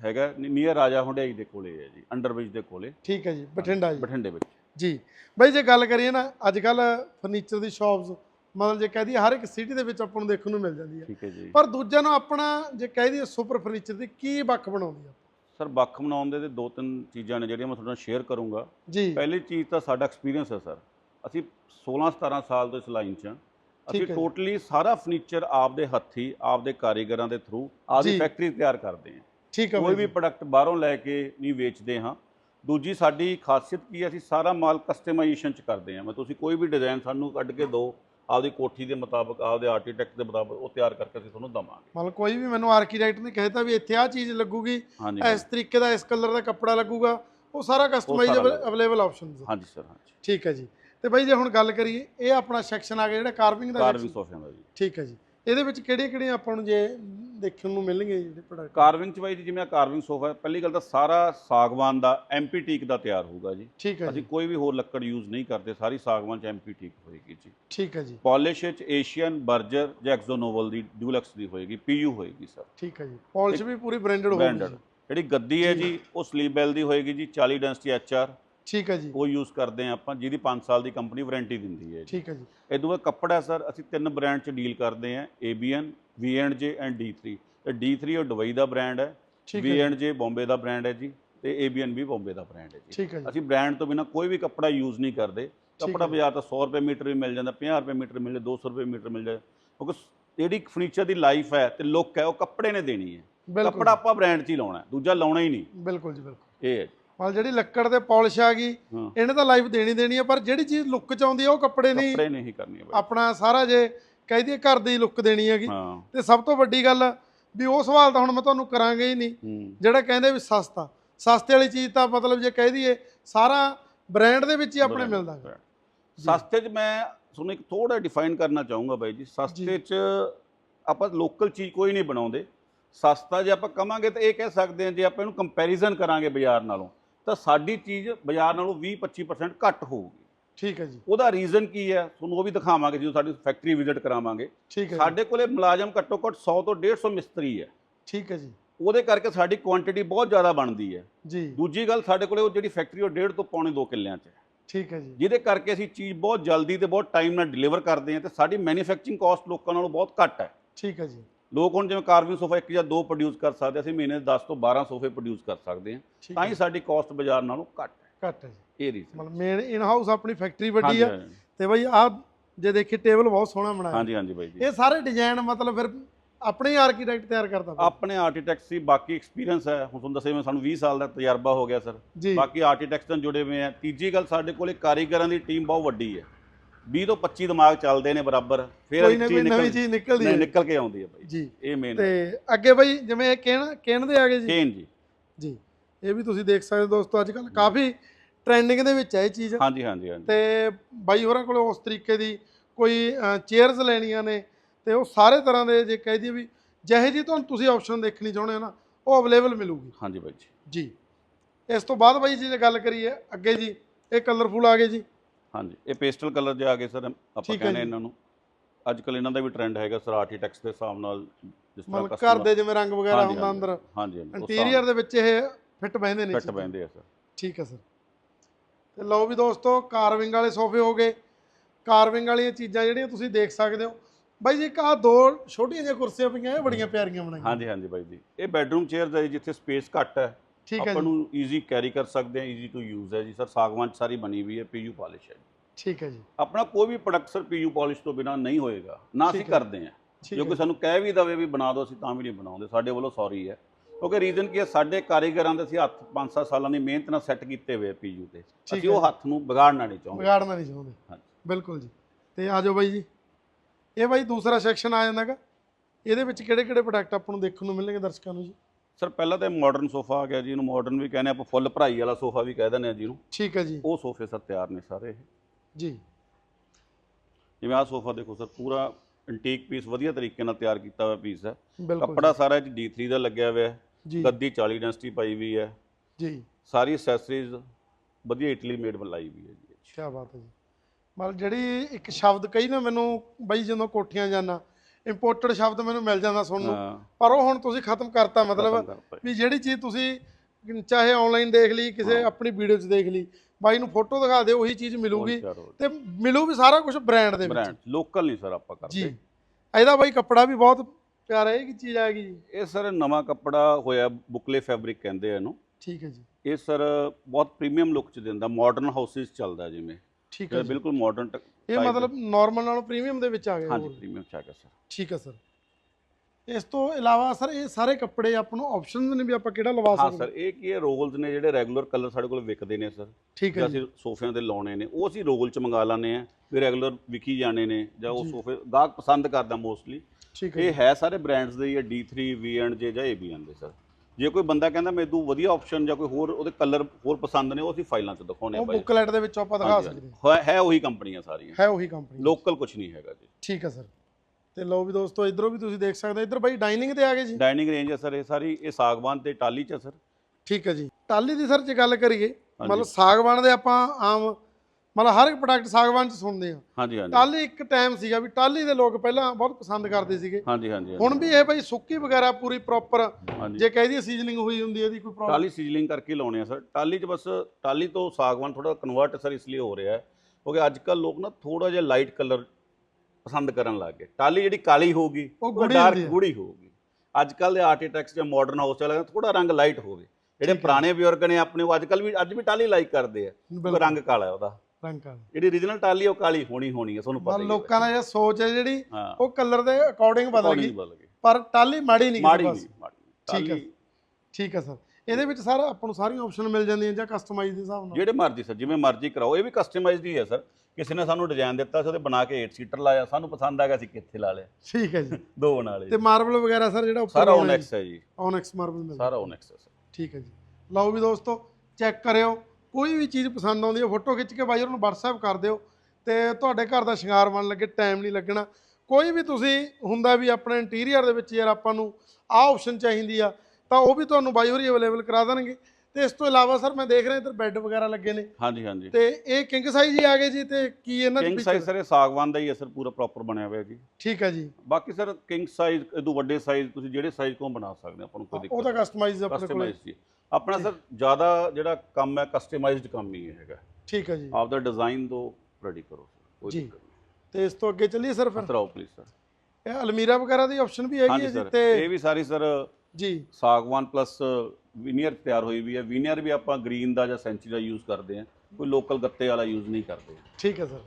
A: ਹੈਗਾ ਨੀਅਰ ਰਾਜਾ ਹੁੰਡਿਆਈ ਦੇ ਕੋਲੇ ਹੈ ਜੀ ਅੰਡਰਬ੍ਰਿਜ ਦੇ ਕੋਲੇ।
B: ਠੀਕ ਹੈ ਜੀ ਬਠਿੰਡਾ ਜੀ।
A: ਬਠਿੰਡੇ ਵਿੱਚ।
B: ਜੀ। ਬਾਈ ਜੇ ਗੱਲ ਕਰੀਏ ਨਾ ਅੱਜ ਕੱਲ ਫਰਨੀਚਰ ਦੀ ਸ਼ਾਪਸ ਮਤਲਬ ਜੇ ਕਹਿ ਦਈਏ ਹਰ ਇੱਕ ਸਿਟੀ ਦੇ ਵਿੱਚ ਆਪਾਂ ਨੂੰ ਦੇਖਣ ਨੂੰ ਮਿਲ ਜਾਂਦੀ ਹੈ
A: ਠੀਕ ਹੈ ਜੀ।
B: ਪਰ ਦੂਜਿਆਂ ਨੂੰ ਆਪਣਾ ਜੇ ਕਹਿ ਦਈਏ ਸੁਪਰ ਫਰਨੀਚਰ ਦੀ ਕੀ ਵੱਖ ਬਣਾਉਂਦੀ ਆ?
A: ਸਰ ਬੱਖ ਬਣਾਉਣ ਦੇ ਤੇ ਦੋ ਤਿੰਨ ਚੀਜ਼ਾਂ ਨੇ ਜਿਹੜੀਆਂ ਮੈਂ ਤੁਹਾਡੇ ਨਾਲ ਸ਼ੇਅਰ ਕਰੂੰਗਾ।
B: ਜੀ।
A: ਪਹਿਲੀ ਚੀਜ਼ ਤਾਂ ਸਾਡਾ ਐਕਸਪੀਰੀਅੰਸ ਹੈ ਸਰ। ਅਸੀਂ 16 17 ਸਾਲ ਤੋਂ ਇਸ ਲਾਈਨ 'ਚ ਹਾਂ। ਅਸੀਂ
B: ਠੀਕ ਹੈ ਜੀ।
A: ਟੋਟਲੀ ਸਾਰਾ ਫਰਨੀਚਰ ਆਪਦੇ ਹੱਥੀ ਆਪਦੇ ਕਾਰੀਗਰਾਂ ਦੇ ਥਰੂ ਆਪਦੀ
B: ਜੀ।
A: ਫੈਕਟਰੀ ਤਿਆਰ ਕਰਦੇ ਹਾਂ।
B: ਠੀਕ ਹੈ
A: ਕੋਈ
B: ਬਾਈ
A: ਵੀ
B: ਜੀ।
A: ਪ੍ਰੋਡਕਟ ਬਾਹਰੋਂ ਲੈ ਕੇ ਨਹੀਂ ਵੇਚਦੇ ਹਾਂ। ਦੂਜੀ ਸਾਡੀ ਖਾਸੀਅਤ ਕੀ ਹੈ ਅਸੀਂ ਸਾਰਾ ਮਾਲ ਕਸਟਮਾਈਜੇਸ਼ਨ ਚ ਕਰਦੇ ਹਾਂ। ਮੈਂ ਤੁਸੀਂ ਕੋਈ ਵੀ ਡਿਜ਼ਾਈਨ ਸਾਨੂੰ ਕੱਢ ਕੇ ਦਿਓ ਆਪਦੀ ਕੋਠੀ ਦੇ ਮੁਤਾਬਕ ਆਪਦੇ ਆਰਕੀਟੈਕਟ ਦੇ ਮੁਤਾਬਕ ਉਹ ਤਿਆਰ ਕਰਕੇ ਅਸੀਂ ਤੁਹਾਨੂੰ ਦਵਾਂਗੇ।
B: ਮਤਲਬ ਕੋਈ ਵੀ ਮੈਨੂੰ ਆਰਕੀਟੈਕਟ ਨੇ ਕਹਿਤਾ ਵੀ ਇੱਥੇ ਆ ਚੀਜ਼ ਲੱਗੂਗੀ ਇਸ ਤਰੀਕੇ ਦਾ ਇਸ ਕਲਰ ਦਾ ਕੱਪੜਾ ਲੱਗੂਗਾ ਉਹ ਸਾਰਾ ਕਸਟਮਾਈਜ਼
A: ਲੱਗੂਗਾ।
B: ਅਵੇਲੇਬਲ ਆਪਸ਼ਨਸ
A: ਹਾਂਜੀ ਸਰ ਹਾਂਜੀ।
B: ਠੀਕ ਹੈ ਜੀ। ਤੇ ਬਾਈ ਜੇ ਹੁਣ ਗੱਲ ਕਰੀਏ ਇਹ ਆਪਣਾ ਸੈਕਸ਼ਨ ਆ ਗਿਆ ਜਿਹੜਾ ਕਾਰਵਿੰਗ ਦਾ
A: ਕਾਰਵਿੰਗ। ਸੋਫਿਆਂ ਦਾ ਜੀ।
B: ਠੀਕ ਹੈ ਜੀ। ਇਹਦੇ ਵਿੱਚ ਕਿਹੜੇ ਕਿਹੜੇ ਆਪਾਂ ਨੂੰ ਜੇ ਦੇਖਣ ਨੂੰ ਮਿਲਣਗੇ ਜਿਹੜੇ ਪ੍ਰੋਡਕਟ
A: ਕਾਰਵਿੰਗ ਚ ਬਾਈ ਜੀ ਜਿਵੇਂ ਕਾਰਵਿੰਗ ਸੋਫਾ ਹੈ ਪਹਿਲੀ ਗੱਲ ਤਾਂ ਸਾਰਾ ਸਾਗਵਾਨ ਦਾ ਐਮਪੀ ਟੀਕ ਦਾ ਤਿਆਰ ਹੋਊਗਾ ਜੀ।
B: ਠੀਕ ਹੈ
A: ਅਸੀਂ
B: ਜੀ।
A: ਕੋਈ ਵੀ ਹੋਰ ਲੱਕੜ ਯੂਜ਼ ਨਹੀਂ ਕਰਦੇ ਸਾਰੀ ਸਾਗਵਾਨ ਚ ਐਮਪੀ ਟੀਕ ਹੋਏਗੀ ਜੀ।
B: ਠੀਕ ਹੈ ਜੀ।
A: ਪਾਲਿਸ਼ ਵਿੱਚ ਏਸ਼ੀਅਨ ਬਰਜਰ ਜਾਂ ਐਕਜ਼ੋਨੋਵਲ ਦੀ ਡਿਊਲਕਸ ਦੀ ਹੋਏਗੀ ਪੀਯੂ ਹੋਏਗੀ ਸਰ।
B: ਠੀਕ ਹੈ ਜੀ। ਪਾਲਿਸ਼ ਵੀ ਪੂਰੀ ਬ੍ਰਾਂਡਡ ਹੋਊਗੀ
A: ਬ੍ਰਾਂਡਡ ਜਿਹੜੀ ਗੱਦੀ ਹੈ ਜੀ ਉਹ ਸਲੀਪ ਬੈਲ ਦੀ ਹੋਏਗੀ ਜੀ 40 ਡੈਂਸਿਟੀ ਐਚਆਰ
B: ਠੀਕ ਹੈ ਜੀ।
A: ਉਹ ਯੂਜ਼ ਕਰਦੇ ਆ ਆਪਾਂ ਜਿਹਦੀ 5 ਸਾਲ ਦੀ ਕੰਪਨੀ ਵਾਰੰਟੀ ਦਿੰਦੀ ਹੈ ਜੀ।
B: ਠੀਕ ਹੈ ਜੀ।
A: ਇਹ ਦੂਆ ਕੱਪੜਾ ਸਰ ਅਸੀਂ ਤਿੰਨ ਬ੍ਰਾਂਡ ਚ ਡੀਲ ਕਰਦੇ ਆ ABN V&J ਐਂਡ D3 ਤੇ D3 ਉਹ ਦੁਬਈ ਦਾ ਬ੍ਰਾਂਡ ਹੈ V&J ਬੰਬੇ ਦਾ ਬ੍ਰਾਂਡ ਹੈ ਜੀ ਤੇ ABN ਵੀ ਬੰਬੇ ਦਾ ਬ੍ਰਾਂਡ ਹੈ ਜੀ। ਅਸੀਂ ਬ੍ਰਾਂਡ ਤੋਂ ਬਿਨਾ ਕੋਈ ਵੀ ਕੱਪੜਾ ਯੂਜ਼ ਨਹੀਂ ਕਰਦੇ। ਕੱਪੜਾ। ਬਾਜ਼ਾਰ ਤਾਂ 100 ਰੁਪਏ ਮੀਟਰ ਵੀ ਮਿਲ ਜਾਂਦਾ 50 ਰੁਪਏ ਮੀਟਰ ਮਿਲ ਜਾਂਦਾ 200 ਰੁਪਏ ਮੀਟਰ ਮਿਲ ਜਾਂਦਾ। ਕਿਉਂਕਿ ਜਿਹੜੀ ਫਰਨੀਚਰ ਦੀ ਲਾਈਫ ਹੈ ਤੇ ਲੁੱਕ ਹੈ ਉਹ ਕੱਪੜੇ ਨੇ ਦੇਣੀ ਹੈ। ਕੱਪੜਾ ਆਪਾਂ ਬ੍ਰਾਂਡ 'ਚ ਹੀ ਲਾਉਣਾ ਦੂਜਾ ਲਾਉਣਾ ਹੀ ਨਹੀਂ।
B: ਬਿਲਕੁਲ ਜੀ ਬਿਲਕੁਲ।
A: ਇਹ ਹੈ ਜੀ।
B: ਮਤਲਬ ਜਿਹੜੀ ਲੱਕੜ ਤੇ ਪਾਲਿਸ਼ ਆ ਗਈ ਇਹਨੇ ਤਾਂ ਲਾਈਫ ਦੇਣੀ ਦੇਣੀ ਹੈ ਪਰ ਜਿਹੜੀ ਚੀਜ਼ ਲੁੱਕ ਚ ਆਉਂਦੀ ਹੈ ਉਹ ਕੱਪੜੇ ਨਹੀਂ
A: ਕੱਪੜੇ ਨਹੀਂ ਕਰਨੀ
B: ਆਪਣਾ ਸਾਰਾ ਜੇ ਕਹਿ ਦਈਏ ਘਰ ਦੀ ਲੁੱਕ ਦੇਣੀ ਹੈਗੀ।
A: ਹਾਂ।
B: ਤੇ ਸਭ ਤੋਂ ਵੱਡੀ ਗੱਲ ਵੀ ਉਹ ਸਵਾਲ ਤਾਂ ਹੁਣ ਮੈਂ ਤੁਹਾਨੂੰ ਕਰਾਂਗੇ ਹੀ ਨਹੀਂ। ਜਿਹੜਾ ਕਹਿੰਦੇ ਵੀ ਸਸਤਾ। ਸਸਤੇ ਵਾਲੀ ਚੀਜ਼ ਤਾਂ ਮਤਲਬ ਜੇ ਕਹਿ ਦਈਏ ਸਾਰਾ ਬ੍ਰਾਂਡ ਦੇ ਵਿੱਚ ਹੀ ਆਪਣੇ ਮਿਲਦਾ। ਹੈ।
A: ਸਸਤੇ 'ਚ ਮੈਂ ਤੁਹਾਨੂੰ ਇੱਕ ਥੋੜਾ ਡਿਫਾਈਨ ਕਰਨਾ ਚਾਹੂੰਗਾ ਬਾਈ ਜੀ। ਸਸਤੇ 'ਚ ਆਪਾਂ ਲੋਕਲ ਚੀਜ਼ ਕੋਈ ਨਹੀਂ ਬਣਾਉਂਦੇ। ਸਸਤਾ ਜੇ ਆਪਾਂ ਕਵਾਂਗੇ ਤਾਂ ਇਹ ਕਹਿ ਸਕਦੇ ਹਾਂ ਜੇ ਆਪਾਂ ਇਹਨੂੰ ਕੰਪੈਰੀਜ਼ਨ ਕਰਾਂਗੇ ਬਾਜ਼ਾਰ ਨਾਲੋਂ ਤਾਂ ਸਾਡੀ ਚੀਜ਼ ਬਾਜ਼ਾਰ ਨਾਲੋਂ 20-25% ਘੱਟ ਹੋਊਗੀ।
B: ਠੀਕ ਹੈ ਜੀ।
A: ਉਹਦਾ ਰੀਜ਼ਨ ਕੀ ਹੈ? ਤੁਹਾਨੂੰ ਉਹ ਵੀ ਦਿਖਾਵਾਂਗੇ ਜਦੋਂ ਸਾਡੀ ਫੈਕਟਰੀ ਵਿਜ਼ਿਟ ਕਰਾਵਾਂਗੇ।
B: ਠੀਕ ਹੈ
A: ਸਾਡੇ ਕੋਲੇ ਮੁਲਾਜ਼ਮ ਘੱਟੋ ਘੱਟ 100 ਤੋਂ 150 ਮਿਸਤਰੀ ਹੈ।
B: ਠੀਕ ਹੈ ਜੀ।
A: ਉਹਦੇ ਕਰਕੇ ਸਾਡੀ ਕੁਆਂਟੀਟੀ ਬਹੁਤ ਜ਼ਿਆਦਾ ਬਣਦੀ ਹੈ।
B: ਜੀ।
A: ਦੂਜੀ ਗੱਲ ਸਾਡੇ ਕੋਲੇ ਉਹ ਜਿਹੜੀ ਫੈਕਟਰੀ ਉਹ 1.5 ਤੋਂ ਪੌਣੇ 2 ਕਿੱਲਿਆਂ 'ਚ ਹੈ।
B: ਠੀਕ ਹੈ ਜੀ।
A: ਜਿਹਦੇ ਕਰਕੇ ਅਸੀਂ ਚੀਜ਼ ਬਹੁਤ ਜਲਦੀ ਤੇ ਬਹੁਤ ਟਾਈਮ ਨਾਲ ਡਿਲੀਵਰ ਕਰਦੇ ਹਾਂ ਤੇ ਸਾਡੀ ਮੈਨੂਫੈਕਚਰਿੰਗ ਕਾਸਟ ਲੋਕਾਂ ਨਾਲੋਂ ਬਹੁਤ ਘੱਟ ਹੈ।
B: ਠੀਕ ਹੈ ਜੀ।
A: ਲੋਕ ਹੁਣ ਜਿਵੇਂ ਕਾਰਵਿੰਗ ਸੋਫਾ ਇੱਕ ਜਾਂ ਦੋ ਪ੍ਰੋਡਿਊਸ ਕਰ ਸਕਦੇ ਅਸੀਂ ਮਹੀਨੇ ਦੇ 10 ਤੋਂ 12 ਸੋਫੇ ਪ੍ਰੋਡਿਊਸ ਕਰ ਸਕਦੇ ਹਾਂ। ਤਾਂ
B: ਹੀ
A: ਸਾਡੀ ਕਾਸਟ ਬਾਜ਼ਾਰ ਨਾਲੋਂ ਘੱਟ ਹੈ।
B: ਘੱਟ ਹੈ ਜੀ।
A: ਇਹ ਰੀਜ਼ਨ
B: ਮਤਲਬ ਮੇਨ ਇਨ ਹਾਊਸ ਆਪਣੀ ਫੈਕਟਰੀ ਵੱਡੀ ਆ ਤੇ ਬਈ ਆ ਜੇ ਦੇਖੀ ਟੇਬਲ ਬਹੁਤ ਸੋਹਣਾ ਬਣਾਇਆ।
A: ਹਾਂਜੀ ਹਾਂਜੀ ਬਾਈ ਜੀ।
B: ਇਹ ਸਾਰੇ ਡਿਜ਼ਾਈਨ ਮਤਲਬ ਫਿਰ ਆਪਣੇ ਆਰਕੀਟੈਕਟ ਤਿਆਰ ਕਰਦਾ।
A: ਆਪਣੇ ਆਰਕੀਟੈਕਟ ਸੀ ਬਾਕੀ ਐਕਸਪੀਰੀਅੰਸ ਹੈ। ਹੁਣ ਤੁਹਾਨੂੰ ਦੱਸਿਆ ਮੈਂ ਸਾਨੂੰ 20 ਸਾਲ ਦਾ ਤਜਰਬਾ ਹੋ ਗਿਆ ਸਰ ਬਾਕੀ ਆਰਕੀਟੈਕਟਸ ਨਾਲ ਜੁੜੇ ਹੋਏ ਆ। ਤੀਜੀ ਗੱਲ ਸਾਡੇ ਕੋਲੇ ਕਾਰੀਗਰਾਂ ਦੀ ਟੀਮ ਬਹੁਤ ਵੱਡੀ ਹੈ। 20 ਤੋਂ 25 ਦਿਮਾਗ ਚੱਲਦੇ ਨੇ ਬਰਾਬਰ। ਫਿਰ
B: ਕੋਈ ਨਵੀਂ ਚੀਜ਼ ਨਿਕਲਦੀ ਹੈ।
A: ਨਿਕਲ ਕੇ ਆਉਂਦੀ ਹੈ ਬਾਈ
B: ਜੀ।
A: ਇਹ ਮੇਨ
B: ਤੇ ਅੱਗੇ ਬਈ ਜਿਵੇਂ ਇਹ ਕਹਿਣ ਕਹਿਣ ਦੇ ਆਗੇ ਜੀ?
A: ਕੇਨ ਜੀ।
B: ਜੀ। ਇਹ ਵੀ ਤੁਸੀਂ ਦੇਖ ਸਕਦੇ ਹੋ ਦੋਸਤੋ ਅੱਜ ਕੱਲ ਕਾਫੀ ਟ੍ਰੈਂਡਿੰਗ ਦੇ ਵਿੱਚ ਹੈ ਇਹ ਚੀਜ਼।
A: ਹਾਂਜੀ ਹਾਂਜੀ ਹਾਂਜੀ।
B: ਤੇ ਬਾਈ ਹੋਰਾਂ ਕੋਲ ਉਸ ਤਰੀਕੇ ਦੀ ਕੋਈ ਚੇਅਰਸ ਲੈਣੀਆਂ ਨੇ ਤੇ ਉਹ ਸਾਰੇ ਤਰ੍ਹਾਂ ਦੇ ਜੇ ਕਹਿ ਦਈਏ ਵੀ ਜਿਹੇ ਜੀ ਤੁਹਾਨੂੰ ਤੁਸੀਂ ਆਪਸ਼ਨ ਦੇਖਣੀ ਚਾਹੁੰਦੇ ਹੋ ਨਾ ਉਹ ਅਵੇਲੇਬਲ ਮਿਲੂਗੀ।
A: ਹਾਂਜੀ ਬਾਈ ਜੀ।
B: ਜੀ। ਇਸ ਤੋਂ ਬਾਅਦ ਬਾਈ ਜੀ ਜੇ ਗੱਲ ਕਰੀਏ ਅੱਗੇ ਜੀ ਇਹ ਕਲਰਫੁਲ ਆ ਗਏ ਜੀ।
A: ਹਾਂਜੀ ਇਹ ਪੇਸਟਲ ਕਲਰ ਦੇ ਆ ਗਏ ਸਰ ਆਪਾਂ ਕਹਿੰਦੇ
B: ਜੀ।
A: ਇਹਨਾਂ ਨੂੰ। ਅੱਜ ਕੱਲ ਇਹਨਾਂ ਦਾ ਵੀ ਟ੍ਰੈਂਡ ਹੈਗਾ ਸਰ ਆਰਕੀਟੈਕਟਸ ਦੇ ਹਿਸਾਬ ਨਾਲ ਜਿਸ ਤਰ੍ਹਾਂ
B: ਮਤਲਬ ਘਰ ਦੇ ਜਿਵੇਂ ਰੰਗ ਵਗੈਰਾ ਹੁੰਦਾ ਅੰਦਰ।
A: ਹਾਂਜੀ ਹਾਂਜੀ
B: ਇੰਟੀਰੀਅਰ ਦੇ ਵਿੱਚ ਇਹ ਫਿੱਟ ਬਹਿੰਦੇ ਨੇ
A: ਫਿੱਟ। ਬੈਂਦੇ ਆ ਸਰ।
B: ਠੀਕ ਹੈ ਸਰ। ਤੇ ਲਓ ਵੀ ਦੋਸਤੋ ਕਾਰਵਿੰਗ ਵਾਲੇ ਸੋਫੇ ਹੋ ਗਏ। ਕਾਰਵਿੰਗ ਵਾਲੀਆਂ ਚੀਜ਼ਾਂ ਜਿਹੜੀਆਂ ਤੁਸੀਂ ਦੇਖ ਸਕਦੇ ਹੋ। ਬਾਈ ਜੀ ਆਹ ਦੋ ਛੋਟੀਆਂ ਜਿਹੀਆਂ ਕੁਰਸੀਆਂ ਪਈਆਂ ਇਹ ਬੜੀਆਂ ਪਿਆਰੀਆਂ ਬਣਾਈਆਂ।
A: ਹਾਂਜੀ ਹਾਂਜੀ ਬਾਈ ਜੀ। ਇਹ ਬੈੱਡਰੂਮ ਚੇਅਰਸ ਹੈ ਜਿੱਥੇ ਸਪੇਸ ਘੱਟ ਹੈ।
B: ਠੀਕ ਹੈ
A: ਆਪਾਂ ਨੂੰ ਈਜ਼ੀ ਕੈਰੀ ਕਰ ਸਕਦੇ ਹਾਂ ਈਜ਼ੀ ਟੂ ਯੂਜ਼ ਹੈ ਜੀ। ਸਰ ਸਾਗਵਾਨ 'ਚ ਸਾਰੀ ਬਣੀ ਹੋਈ ਹੈ ਪੀਯੂ ਪਾਲਿਸ਼ ਹੈ
B: ਠੀਕ ਹੈ ਜੀ।
A: ਆਪਣਾ ਕੋਈ ਵੀ product sir P U polish ਤੋਂ ਬਿਨਾ ਨਹੀਂ ਹੋਏਗਾ। ਨਾ ਅਸੀਂ। ਕਰਦੇ ਹਾਂ। ਜੋ ਕੋਈ ਸਾਨੂੰ ਕਹਿ ਵੀ ਦਵੇ ਵੀ ਬਣਾ ਦਿਓ ਅਸੀਂ ਤਾਂ ਵੀ ਨਹੀਂ ਬਣਾਉਂਦੇ। ਸਾਡੇ ਵੱਲੋਂ ਸੌਰੀ ਹੈ। ਕਿਉਂਕਿ ਰੀਜ਼ਨ ਕੀ ਹੈ ਸਾਡੇ ਕਾਰੀਗਰਾਂ ਦੇ ਅਸੀਂ ਹੱਥ 5-7 ਸਾਲਾਂ ਦੀ ਮਿਹਨਤ ਨਾਲ ਸੈੱਟ ਕੀਤੇ ਹੋਏ ਪੀਯੂ ਤੇ। ਅਸੀਂ ਉਹ
B: ਜੀ।
A: ਹੱਥ ਨੂੰ ਵਿਗਾੜਨਾ ਨਹੀਂ ਚਾਹੁੰਦੇ।
B: ਵਿਗਾੜਨਾ ਨਹੀਂ ਚਾਹੁੰਦੇ।
A: ਹਾਂਜੀ।
B: ਬਿਲਕੁਲ ਜੀ। ਤੇ ਆ ਜਾਓ ਬਾਈ ਜੀ। ਇਹ ਬਾਈ ਦੂਸਰਾ ਸੈਕਸ਼ਨ ਆ ਜਾਂਦਾਗਾ ਇਹਦੇ ਵਿੱਚ ਕਿਹੜੇ ਕਿਹੜੇ ਪ੍ਰੋਡਕਟ ਆਪਾਂ ਨੂੰ ਦੇਖਣ ਨੂੰ ਮਿਲਣਗੇ ਦਰਸ਼ਕਾਂ ਨੂੰ ਜੀ?
A: ਸਰ ਪਹਿਲਾਂ ਤਾਂ ਮਾਡਰਨ ਸੋਫਾ ਆ ਗਿਆ ਜੀ। ਇਹਨੂੰ ਮਾਡਰਨ ਵੀ ਕਹਿੰਦੇ ਆਪਾਂ ਫੁੱਲ ਭਰਾਈ ਵਾਲਾ ਸੋਫਾ ਵੀ ਕਹਿ ਦਿੰਦੇ ਆ ਜੀ ਇਹਨੂੰ।
B: ਠੀਕ ਹੈ ਜੀ।
A: ਉਹ ਸੋਫੇ ਸਰ ਤਿਆਰ ਨੇ ਸਾਰੇ ਇਹ।
B: ਜੀ।
A: ਜਿਵੇਂ ਆਹ ਸੋਫਾ ਦੇਖੋ ਸਰ ਪੂਰਾ ਐਂਟੀਕ ਪੀਸ ਵਧੀਆ ਤਰੀਕੇ ਨਾਲ ਤਿਆਰ ਕੀਤਾ ਹੋਇਆ ਪੀਸ ਹੈ। ਕੱਪੜਾ ਸਾਰਾ ਇਹ 'ਚ D3 ਦਾ ਲੱਗਿਆ ਹੋਇਆ ਹੈ।
B: ਜੀ।
A: ਗੱਦੀ 40 ਡੈਂਸਿਟੀ ਪਾਈ ਵੀ ਹੈ।
B: ਜੀ।
A: ਸਾਰੀ ਐਕਸੈਸਰੀਜ਼ ਵਧੀਆ ਇਟਲੀ ਮੇਡ ਬਣਾਈ ਵੀ ਹੈ ਜੀ।
B: ਕੀ ਬਾਤ ਹੈ ਜੀ। ਮਤਲਬ ਜਿਹੜੀ ਇੱਕ ਸ਼ਬਦ ਕਹੀ ਨਾ ਮੈਨੂੰ ਬਾਈ ਜਦੋਂ ਕੋਠੀਆਂ ਜਾਣਾ ਇੰਪੋਰਟਡ ਸ਼ਬਦ ਮੈਨੂੰ ਮਿਲ ਜਾਂਦਾ ਸੁਣਨ ਨੂੰ। ਪਰ ਉਹ ਹੁਣ ਤੁਸੀਂ ਖਤਮ ਕਰਤਾ ਮਤਲਬ
A: ਜੀ।
B: ਵੀ ਜਿਹੜੀ ਚੀਜ਼ ਤੁਸੀਂ ਚਾਹੇ ਆਨਲਾਈਨ ਦੇਖ ਲਈ ਕਿਸੇ। ਆਪਣੀ ਵੀਡੀਓ 'ਚ ਦੇਖ ਲਈ ਬਾਈ ਨੂੰ ਫੋਟੋ ਦਿਖਾ ਦਿਓ ਉਹੀ ਚੀਜ਼ ਮਿਲੂਗੀ। ਤੇ ਮਿਲੂ ਵੀ ਸਾਰਾ ਕੁਝ ਬ੍ਰਾਂਡ ਦੇ ਵਿੱਚ।
A: ਲੋਕਲ ਨਹੀਂ ਸਰ ਆਪਾਂ
B: ਜੀ।
A: ਕਰਦੇ।
B: ਇਹਦਾ ਬਾਈ ਕੱਪੜਾ ਵੀ ਬਹੁਤ ਪਿਆਰਾ ਹੈ ਕੀ ਚੀਜ਼ ਆਏਗੀ ਜੀ?
A: ਇਹ ਸਰ ਨਵਾਂ ਕੱਪੜਾ ਹੋਇਆ ਬੁਕਲੇ ਫੈਬਰਿਕ ਕਹਿੰਦੇ ਆ ਇਹਨੂੰ।
B: ਠੀਕ ਹੈ ਜੀ।
A: ਇਹ ਸਰ ਬਹੁਤ ਪ੍ਰੀਮੀਅਮ ਲੁੱਕ ਚ ਦਿੰਦਾ ਮਾਡਰਨ ਹਾਊਸਿਸ ਚੱਲਦਾ ਜਿਵੇਂ।
B: ਠੀਕ ਹੈ
A: ਇਹ
B: ਜੀ।
A: ਬਿਲਕੁਲ ਮਾਡਰਨ
B: ਇਹ ਮਤਲਬ ਨਾਰਮਲ ਨਾਲੋਂ ਪ੍ਰੀਮੀਅਮ ਦੇ ਵਿੱਚ ਆ ਗਿਆ
A: ਹਾਂਜੀ
B: ਹੋਰ।
A: ਪ੍ਰੀਮੀਅਮ ਚ ਆ ਗਿਆ ਸਰ।
B: ਠੀਕ ਹੈ ਸਰ। ਇਸ ਤੋਂ ਇਲਾਵਾ ਸਰ ਇਹ ਸਾਰੇ ਕੱਪੜੇ ਆਪਾਂ ਨੂੰ ਆਪਸ਼ਨਸ ਨੇ ਵੀ ਆਪਾਂ ਕਿਹੜਾ ਲਵਾ
A: ਹਾਂ
B: ਸਕਦੇ?
A: ਸਰ ਇਹ ਕੀ ਹੈ ਰੋਲਸ ਨੇ ਜਿਹੜੇ ਰੈਗੂਲਰ ਕਲਰ ਸਾਡੇ ਕੋਲ ਵਿਕਦੇ ਨੇ ਸਰ।
B: ਠੀਕ ਹੈ
A: ਜਾਂ
B: ਜੀ।
A: ਅਸੀਂ ਸੋਫਿਆਂ ਤੇ ਲਾਉਣੇ ਨੇ ਉਹ ਅਸੀਂ ਰੋਲ ਚ ਮੰਗਾ ਲਾਣੇ ਆ ਵੀ ਰੈਗੂਲਰ ਵਿਕੀ ਜਾਣੇ ਨੇ ਜਾਂ ਉਹ
B: ਜੀ।
A: ਸੋਫੇ ਗਾਹਕ ਪਸੰਦ ਕਰਦਾ ਮੋਸਟਲੀ
B: ਠੀਕ ਹੈ
A: ਇਹ। ਹੈ ਸਾਰੇ ਬ੍ਰਾਂਡਸ ਦੇ ਹੀ ਹੈ D3 V&J ਜਾਂ ABN ਦੇ ਸਰ। ਜੇ ਕੋਈ ਬੰਦਾ ਕਹਿੰਦਾ ਮੈਨੂੰ ਵਧੀਆ ਆਪਸ਼ਨ ਜਾਂ ਕੋਈ ਹੋਰ ਉਹਦੇ ਕਲਰ ਹੋਰ ਪਸੰਦ ਨੇ ਉਹ ਅਸੀਂ ਫਾਈਲਾਂ 'ਚ ਦਿਖਾਉਣੇ ਆ
B: ਉਹ ਬੁੱਕਲੈਟ ਦੇ ਵਿੱਚੋਂ ਆਪਾਂ ਦਿਖਾ
A: ਹਾਂਜੀ,
B: ਸਕਦੇ ਹਾਂ।
A: ਹੈ- ਉਹੀ ਕੰਪਨੀਆਂ ਸਾਰੀਆਂ।
B: ਹੈ ਉਹੀ ਕੰਪਨੀ
A: ਲੋਕਲ ਕੁਝ ਨਹੀਂ ਹੈਗਾ ਜੀ।
B: ਠੀਕ ਹੈ ਸਰ। ਤੇ ਲਓ ਵੀ ਦੋਸਤੋ ਇਧਰੋਂ ਵੀ ਤੁਸੀਂ ਦੇਖ ਸਕਦੇ ਹੋ। ਇਧਰ ਬਾਈ ਡਾਈਨਿੰਗ ਤੇ ਆ ਗਏ ਜੀ?
A: ਡਾਈਨਿੰਗ ਰੇਂਜ ਹੈ ਸਰ ਇਹ ਸਾਰੀ ਇਹ ਸਾਗਵਾਨ ਤੇ ਟਾਲੀ 'ਚ ਹੈ ਸਰ।
B: ਠੀਕ ਹੈ ਜੀ। ਟਾਲੀ ਦੀ ਸਰ ਜੇ ਗੱਲ ਕਰੀਏ ਮਤਲਬ ਸਾਗਵਾਨ ਦੇ ਆਪਾਂ ਆਮ ਮਤਲਬ ਹਰ ਇੱਕ ਪ੍ਰੋਡਕਟ ਸਾਗਵਾਨ ਚ ਸੁਣਦੇ ਆ।
A: ਹਾਂਜੀ ਹਾਂਜੀ।
B: ਟਾਲੀ ਇੱਕ ਟਾਈਮ ਸੀਗਾ ਵੀ ਟਾਲੀ ਦੇ ਲੋਕ ਪਹਿਲਾਂ ਬਹੁਤ ਪਸੰਦ ਕਰਦੇ ਸੀਗੇ।
A: ਹਾਂਜੀ ਹਾਂਜੀ
B: ਹੁਣ ਵੀ ਇਹ ਬਾਈ ਸੁੱਕੀ ਵਗੈਰਾ ਪੂਰੀ ਪ੍ਰੋਪਰ ਜੇ ਕਹਿ ਦਈਏ ਸੀਜ਼ਨਿੰਗ ਹੋਈ ਹੁੰਦੀ ਇਹਦੀ ਕੋਈ ਪ੍ਰੋਬਲਮ
A: ਟਾਲੀ ਸੀਜ਼ਲਿੰਗ ਕਰਕੇ ਲਾਉਣੇ ਆ ਸਰ ਟਾਲੀ 'ਚ ਬਸ ਟਾਲੀ ਤੋਂ ਸਾਗਵਾਨ ਥੋੜਾ ਕਨਵਰਟ ਸਰ ਇਸ ਲਈ ਹੋ ਰਿਹਾ ਹੈ। ਕਿਉਂਕਿ ਅੱਜ ਕੱਲ ਲੋਕ ਨਾ ਥੋੜਾ ਜਿਹਾ ਲਾਈਟ ਕਲਰ ਪਸੰਦ ਕਰਨ ਲੱਗ ਗਏ। ਟਾਲੀ ਜਿਹੜੀ ਕਾਲੀ ਹੋਊਗੀ
B: ਉਹ
A: ਡਾਰਕ। ਗੂੜੀ ਹੋਊਗੀ। ਅੱਜ ਕੱਲ ਦੇ ਆਰਕੀਟੈਕਟਸ ਜਾਂ ਮਾਡਰਨ ਹਾਊਸ ਵਾਲਿਆਂ ਦਾ ਥੋੜਾ ਰੰਗ ਲਾਈਟ ਹੋਵੇ। ਜਿਹੜੇ। ਪੁਰਾਣੇ ਬਜ਼ੁਰਗ ਨੇ ਆਪਣੇ ਉਹ ਅੱਜ ਕੱਲ ਵੀ ਅੱਜ ਵੀ ਟਾਲੀ ਲਾਈਕ ਕਰਦੇ ਆ। ਰੰਗ ਕਾਲਾ ਉਹਦਾ।
B: ਰੰਗ ਕਾਲਾ
A: ਜਿਹੜੀ origignal ਟਾਲੀ ਉਹ ਕਾਲੀ ਹੋਣੀ ਹੋਣੀ ਹੈ ਤੁਹਾਨੂੰ ਪਤਾ ਹੀ ਹੈ
B: ਲੋਕਾਂ ਦਾ ਜਿਹੜਾ ਸੋਚ ਹੈ ਜਿਹੜੀ
A: ਹਾਂ।
B: ਉਹ ਕਲਰ ਦੇ ਅਕੋਰਡਿੰਗ ਬਦਲ ਗਈ।
A: according ਬਦਲ ਗਈ।
B: ਪਰ ਟਾਲੀ ਮਾੜੀ ਨਹੀਂ
A: ਮਾੜੀ ਨਹੀਂ ਮਾੜੀ
B: ਠੀਕ ਹੈ।
A: ਟਾਹਲੀ
B: ਠੀਕ ਹੈ ਸਰ। ਇਹਦੇ ਵਿੱਚ ਸਰ ਆਪਾਂ ਨੂੰ ਸਾਰੀਆਂ ਆਪਸ਼ਨ ਮਿਲ ਜਾਂਦੀਆਂ ਜਾਂ ਕਸਟਮਾਈਜ਼ ਦੇ ਹਿਸਾਬ ਨਾਲ।
A: ਜਿਹੜੇ ਮਰਜ਼ੀ ਸਰ ਜਿਵੇਂ ਮਰਜ਼ੀ ਕਰਾਓ। ਇਹ ਵੀ ਕਸਟਮਾਈਜ਼ਡ ਹੀ ਹੈ ਸਰ। ਕਿਸੇ ਨੇ ਸਾਨੂੰ ਡਿਜ਼ਾਈਨ ਦਿੱਤਾ ਸੀ ਉਹਦੇ ਬਣਾ ਕੇ 8 ਸੀਟਰ ਲਾਇਆ। ਸਾਨੂੰ ਪਸੰਦ ਆ ਗਿਆ ਅਸੀਂ ਕਿੱਥੇ ਲਾ ਲਿਆ।
B: ਠੀਕ ਹੈ ਜੀ।
A: ਦੋ ਬਣਾ ਲਏ
B: ਤੇ ਮਾਰਬਲ ਵਗੈਰਾ ਸਰ ਜਿਹੜਾ ਉੱਪਰ
A: ਸਾਰਾ ਓਨੈਕਸ ਹੈ ਜੀ।
B: ਓਨੈਕਸ ਮਾਰਬਲ ਮਿਲਦਾ।
A: ਸਾਰਾ ਓਨੈਕਸ ਹੈ ਸਰ।
B: ਠੀਕ ਹੈ ਜੀ। ਲਓ ਵੀ ਦੋਸਤੋ ਚੈੱਕ ਕਰਿਓ। ਕੋਈ ਵੀ ਚੀਜ਼ ਪਸੰਦ ਆਉਂਦੀ ਹੈ ਫੋਟੋ ਖਿੱਚ ਕੇ ਬਾਈ ਉਹਨਾਂ WhatsApp ਕਰ ਦਿਓ ਤੇ ਤੁਹਾਡੇ ਘਰ ਦਾ ਸ਼ਿੰਗਾਰ ਬਣ ਲੱਗੇ ਟਾਈਮ ਨਹੀਂ ਲੱਗਣਾ। ਕੋਈ ਵੀ ਤੁਸੀਂ ਹੁੰਦਾ ਵੀ ਆਪਣੇ ਇੰਟੀਰੀਅਰ ਦੇ ਵਿੱਚ ਯਾਰ ਆਪਾਂ ਨੂੰ ਆਹ ਆਪਸ਼ਨ ਚਾਹੀਦੀ ਆ ਤਾਂ ਉਹ ਵੀ ਤੁਹਾਨੂੰ ਬਾਈ ਹੋਰੀ ਅਵੇਲੇਬਲ ਕਰਾ ਦੇਣਗੇ। ਤੇ ਇਸ ਤੋਂ ਇਲਾਵਾ ਸਰ ਮੈਂ ਦੇਖ ਰਿਹਾ ਇੱਧਰ ਬੈੱਡ ਵਗੈਰਾ ਲੱਗੇ ਨੇ।
A: ਹਾਂਜੀ ਹਾਂਜੀ।
B: ਤੇ ਇਹ ਕਿੰਗ ਸਾਈਜ਼ ਹੀ ਆ ਗਏ ਜੀ ਤੇ ਕੀ ਇਹਨਾਂ
A: ਕਿੰਗ ਸਾਈਜ਼? ਸਰ ਇਹ ਸਾਗਵਾਨ ਦਾ ਹੀ ਹੈ ਸਰ ਪੂਰਾ ਪ੍ਰੋਪਰ ਬਣਿਆ ਹੋਇਆ ਜੀ।
B: ਠੀਕ ਹੈ ਜੀ।
A: ਬਾਕੀ ਸਰ ਕਿੰਗ ਸਾਈਜ਼ ਇਦੋਂ ਵੱਡੇ ਸਾਈਜ਼ ਤੁਸੀਂ ਜਿਹੜੇ ਸਾਈਜ਼ ਕੋਲ ਬਣਾ ਸਕਦੇ ਆਪਾਂ ਨੂੰ ਕੋਈ
B: ਉਹ ਤਾਂ
A: ਦਿੱਕਤ
B: ਕਸਟਮਾਈਜ਼ ਆਪਣੇ ਕੋਲ।
A: ਕਸਟਮਾਈਜ਼ ਜੀ। ਆਪਣਾ ਸਰ ਜ਼ਿਆਦਾ ਜਿਹੜਾ ਕੰਮ ਹੈ ਕਸਟਮਾਈਜ਼ਡ ਕੰਮ ਹੀ ਹੈਗਾ।
B: ਠੀਕ ਹੈ ਜੀ।
A: ਆਪਦਾ ਡਿਜ਼ਾਈਨ ਤੋਂ ਰੈਡੀ ਕਰੋ ਕੋਈ
B: ਜੀ।
A: ਦਿੱਕਤ
B: ਤੇ ਇਸ ਤੋਂ ਅੱਗੇ ਚੱਲੀਏ ਸਰ ਫਿਰ?
A: ਤਰਾਓ ਪਲੀਜ਼ ਸਰ
B: ਇਹ ਅਲਮੀਰਾ ਵਗੈਰਾ ਦੀ ਆਪਸ਼ਨ ਵੀ ਹੈਗੀ
A: ਹਾਂਜੀ
B: ਹੈ ਜੀ
A: ਸਰ
B: ਤੇ
A: ਇਹ ਵੀ ਸਾਰੀ ਸਰ
B: ਜੀ।
A: ਸਾਗਵਾਨ ਪਲੱਸ ਵਿਨੀਅਰ ਤਿਆਰ ਹੋਈ ਵੀ ਹੈ। ਵਿਨੀਅਰ ਵੀ ਆਪਾਂ ਗ੍ਰੀਨ ਦਾ ਜਾਂ ਸੈਂਚਰੀ ਦਾ ਯੂਜ਼ ਕਰਦੇ ਹਾਂ। ਕੋਈ ਲੋਕਲ ਗੱਤੇ ਵਾਲਾ ਯੂਜ਼ ਨਹੀਂ ਕਰਦੇ।
B: ਠੀਕ ਹੈ ਸਰ।